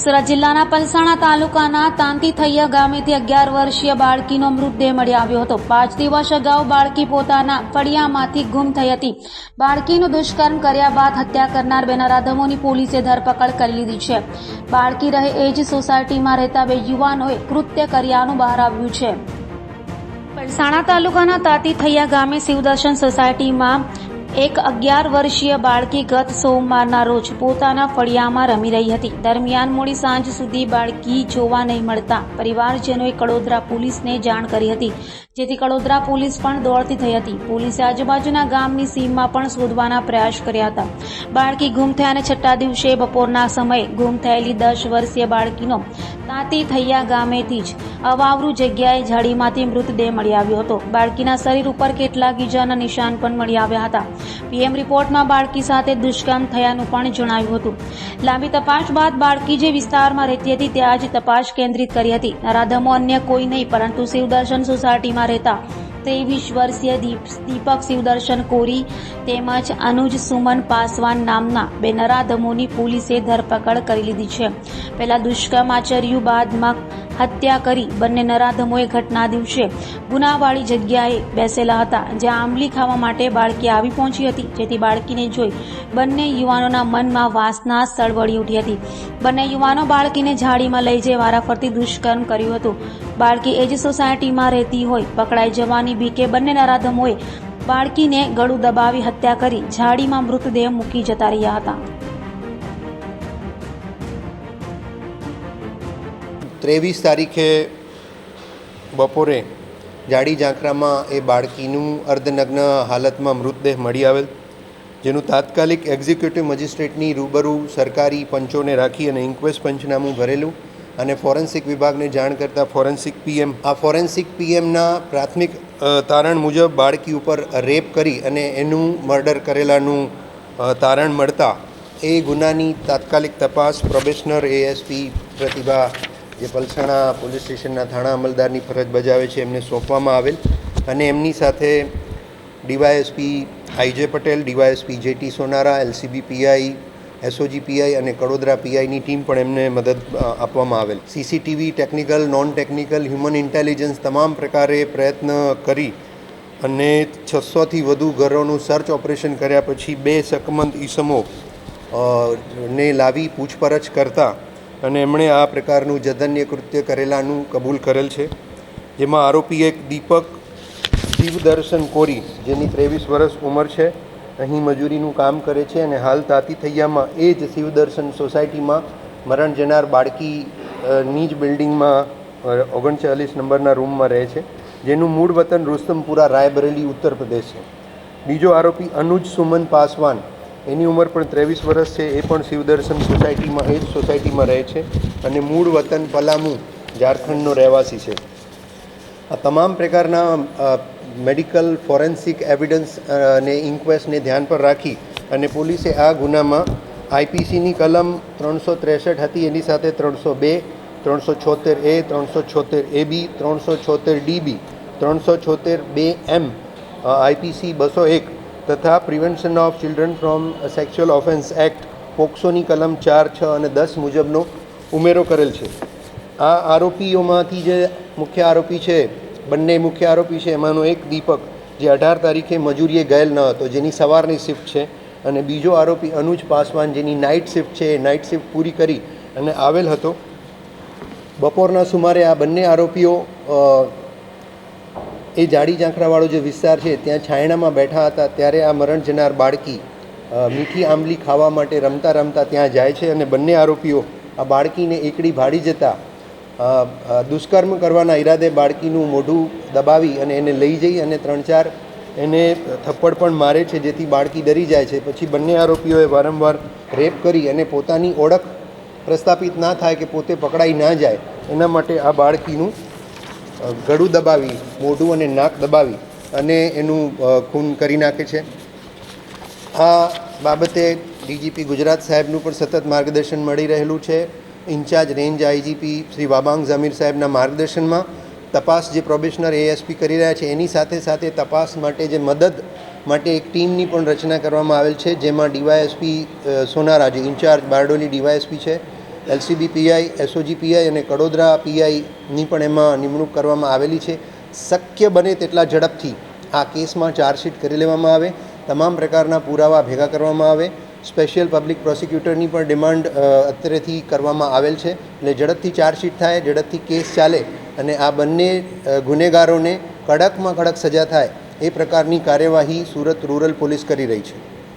સુરત જિલ્લાના પલસાણા તાલુકાના તાંતી થૈયા ગામેથી અગિયાર વર્ષીય બાળકીનો મૃતદેહ મળી આવ્યો હતો. પાંચ દિવસ અગાઉ બાળકી પોતાના ફળિયામાંથી ગુમ થઈ હતી. બાળકીનું દુષ્કર્મ કર્યા બાદ હત્યા કરનાર બે રાધમોની પોલીસે ધરપકડ કરી લીધી છે. બાળકી રહે એ જ સોસાયટીમાં રહેતા બે યુવાનોએ કૃત્ય કર્યાનું બહાર આવ્યું છે. પલસાણા તાલુકાના તાતી થૈયા ગામે શિવદર્શન સોસાયટીમાં એક અગિયાર વર્ષીય બાળકી ગત સોમવારના રોજ પોતાના ફળિયામાં રમી રહી હતી. દરમિયાન મોડી સાંજ સુધી બાળકી જોવા નહીં મળતા પરિવારજનોએ કડોદરા પોલીસને જાણ કરી હતી, જેથી કડોદરા પોલીસ પણ દોડતી થઈ હતી. પોલીસે આજુબાજુના ગામની સીમમાં પણ શોધવાના પ્રયાસ કર્યા હતા. બાળકી ગુમ થયાને છઠ્ઠા દિવસે બપોરના સમયે ગુમ થયેલી દસ વર્ષીય બાળકીનો તાતી થૈયા ગામેથી જ અવાવરૂ જગ્યાએ ઝાડીમાંથી મૃતદેહ મળી આવ્યો હતો. બાળકીના શરીર ઉપર કેટલાક ઈજાના નિશાન પણ મળી આવ્યા હતા. પીએમ રિપોર્ટમાં બાળકી સાથે દુષ્કર્મ થયાનું પણ જણાવ્યું હતું. લાંબી તપાસ બાદ બાળકી જે વિસ્તારમાં રહેતી હતી, ત્યાં જ તપાસ કેન્દ્રિત કરી હતી. નરાધમો અન્ય કોઈ નહીં, પરંતુ શિવદર્શન સોસાયટીમાં રહેતા ત્રેવીસ વર્ષીય દીપ- દીપક શિવદર્શન કોરી તેમજ અનુજ સુમન પાસવાન નામના બે નરાધમોની પોલીસે ધરપકડ કરી લીધી છે. પહેલા દુષ્કર્મ આચર્યું બાદમાં હત્યા કરી બંને નરાધમોએ ઘટના દિવસે ગુનાવાળી જગ્યાએ બેસેલા હતા, જ્યાં આંબલી ખાવા માટે બાળકી આવી પહોંચી હતી. જેથી બાળકીને જોઈ બંને યુવાનોના મનમાં વાસના સળવળી ઉઠી હતી. બંને યુવાનો બાળકીને ઝાડીમાં લઈ જઈ વારાફરતી દુષ્કર્મ કર્યું હતું. બાળકી એ જ સોસાયટીમાં રહેતી હોય. પકડાઈ જવાની બીકે બંને નરાધમોએ બાળકીને ગળું દબાવી હત્યા કરી ઝાડીમાં મૃતદેહ મૂકી જતા રહ્યા હતા. ત્રેવીસ તારીખે બપોરે જાડી ઝાંખરામાં એ બાળકીનું અર્ધનગ્ન હાલતમાં મૃતદેહ મળી આવેલ, જેનું તાત્કાલિક એક્ઝિક્યુટિવ મજિસ્ટ્રેટની રૂબરૂ સરકારી પંચોને રાખી અને ઇન્ક્વેસ્ટ પંચનામું ભરેલું અને ફોરેન્સિક વિભાગને જાણ કરતાં ફોરેન્સિક પીએમ, આ ફોરેન્સિક પીએમના પ્રાથમિક તારણ મુજબ બાળકી ઉપર રેપ કરી અને એનું મર્ડર કરેલાનું તારણ મળતા એ ગુનાની તાત્કાલિક તપાસ પ્રોબેશનર એએસપી પ્રતિભા, જે પલસાણા પોલીસ સ્ટેશનના થાણા અમલદારની ફરજ બજાવે છે, એમને સોંપવામાં આવેલ. અને એમની સાથે DYSP IJ Patel, DYSP JT Sonara, LCB PI SOG PI અને કડોદરા પીઆઈની ટીમ પણ એમને મદદ આપવામાં આવેલ. CCTV technical non technical human intelligence તમામ પ્રકારે પ્રયત્ન કરી અને છસોથી વધુ ઘરોનું સર્ચ ઓપરેશન કર્યા પછી બે શકમંદ ઈસમો ને લાવી પૂછપરછ કરતા અને એમણે આ પ્રકારનું જધન્ય કૃત્ય કરેલાનું કબૂલ કરેલ છે. જેમાં આરોપી એક દીપક શિવદર્શન કોરી, જેની ત્રેવીસ વર્ષ ઉંમર છે. અહીં મજૂરીનું કામ કરે છે અને હાલ તાતી થૈયામાં એ જ શિવદર્શન સોસાયટીમાં મરણ જનાર બાળકી ની જ બિલ્ડિંગમાં ઓગણચાલીસ નંબરના રૂમમાં રહે છે. જેનું મૂળ વતન રુસ્તમપુરા, રાયબરેલી, ઉત્તર પ્રદેશ છે. બીજો આરોપી અનુજ સુમન પાસવાન, એની ઉંમર પણ ત્રેવીસ વર્ષ છે, એ પણ શિવદર્શન સોસાયટીમાં, એ જ સોસાયટીમાં રહે છે અને મૂળ વતન પલામુ, ઝારખંડનો રહેવાસી છે. આ તમામ પ્રકારના મેડિકલ ફોરેન્સિક એવિડન્સ અને ઇન્ક્વેસ્ટને ધ્યાન પર રાખી અને પોલીસે આ ગુનામાં આઈપીસીની કલમ ત્રણસો ત્રેસઠ હતી, એની સાથે ત્રણસો બે, ત્રણસો છોતેર એ, ત્રણસો છોતેર એ બી ત્રણસો છોતેર ડીબી, ત્રણસો છોતેર બે એમ આઈપીસી બસો એક તથા prevention of children from sexual offence act પોક્સોની કલમ ચાર, છ અને દસ મુજબનો ઉમેરો કરેલ છે. આ આરોપીઓમાંથી જે મુખ્ય આરોપી છે બંને મુખ્ય આરોપી છે. એમાંનો એક દીપક જે અઢાર તારીખે મજૂરીએ ગયેલ ન હતો, જેની સવારની શિફ્ટ છે. અને બીજો આરોપી અનુજ પાસવાન, જેની નાઇટ શિફ્ટ છે, એ નાઇટ શિફ્ટ પૂરી કરી અને આવેલ હતો. બપોરના સુમારે આ બંને આરોપીઓ એ જાડી ઝાંખરાવાળો જે વિસ્તાર છે, ત્યાં છાયણામાં બેઠા હતા. ત્યારે આ મરણ જનાર બાળકી મીઠી આંબલી ખાવા માટે રમતા રમતા ત્યાં જાય છે અને બંને આરોપીઓ આ બાળકીને એકડી ભાડી જતા દુષ્કર્મ કરવાના ઈરાદે બાળકીનું મોઢું દબાવી અને એને લઈ જઈ અને ત્રણ ચાર એને થપ્પડ પણ મારે છે જેથી બાળકી ડરી જાય છે. પછી બંને આરોપીઓએ વારંવાર રેપ કરી અને પોતાની ઓળખ પ્રસ્થાપિત ના થાય કે પોતે પકડાઈ ના જાય, એના માટે આ બાળકીનું ગળું દબાવી, મોઢું અને નાક દબાવી અને એનું ખૂન કરી નાખે છે. આ બાબતે ડીજીપી ગુજરાત સાહેબનું પણ સતત માર્ગદર્શન મળી રહેલું છે. Incharge range IGP Shri Wabang Jamir સાહેબના માર્ગદર્શનમાં તપાસ જે પ્રોબેશનર એએસપી કરી રહ્યા છે, એની સાથે સાથે તપાસ માટે જે મદદ માટે એક ટીમની પણ રચના કરવામાં આવેલ છે, જેમાં ડીવાયએસપી સોનારા જે ઇન્ચાર્જ બારડોલી ડીવાયએસપી છે, એલસીબી પીઆઈ, એસઓજી પીઆઈ અને કડોદરા પીઆઈની પણ એમાં નિમણૂક કરવામાં આવેલી છે. શક્ય બને તેટલા ઝડપથી આ કેસમાં ચાર્જશીટ કરી લેવામાં આવે, તમામ પ્રકારના પુરાવા ભેગા કરવામાં આવે સ્પેશિયલ પબ્લિક પ્રોસિક્યુટરની પણ ડિમાન્ડ અત્યારેથી કરવામાં આવેલ છે એટલે ઝડપથી ચાર્જશીટ થાય, ઝડપથી કેસ ચાલે અને આ બંને ગુનેગારોને કડકમાં કડક સજા થાય એ પ્રકારની કાર્યવાહી સુરત રૂરલ પોલીસ કરી રહી છે.